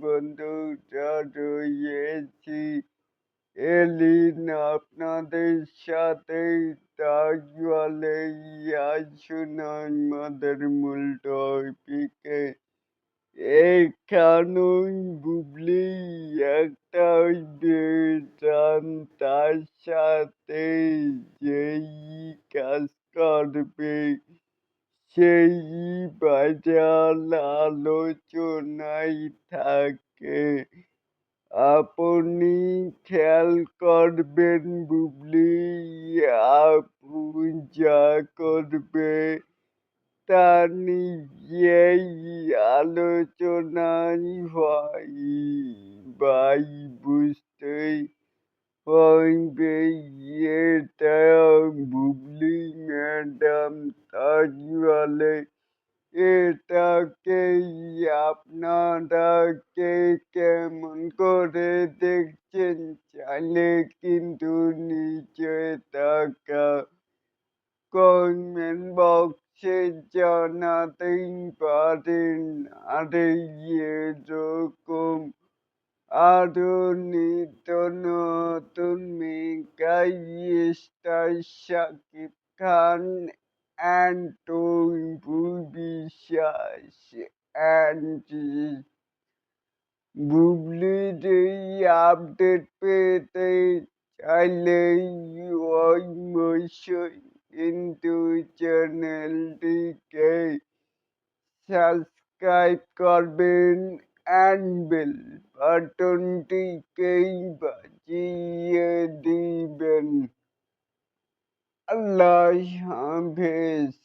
বন্ধু রয়েছি এলিন আপনাদের সাথে তাহলে আসুন আমাদের মূল টপিকে। এখানেই বুবলি একটা বেতন তার সাথে যেই কাজ করবে। সেই বাজার আলোচনায় থাকে। আপনি খেয়াল করবেন বুবলি, আপু যা করবে তা নিজেই আলোচনায় হয়। ভাই, বুঝতেই হবে এটা বুবলি ম্যাডাম তাহলে এটাকেই আপনারা কে কেমন করে দেখছেন? চাইলে কিন্তু নিচে থাকা কমেন্ট বক্সে জানাতেই পারেন আর এরকম আরও নিত্য নতুন মেগাই স্টার শাকিব খান। To বিশ্বাস and এই আপডেট পেতে চাইলেই অবশ্যই কিন্তু চ্যানেলটিকে সাবস্ক্রাইব করবেন অ্যান্ড বেল বাটনটিকেই বাজিয়ে দিবেন। আল্লাহ হাফেজ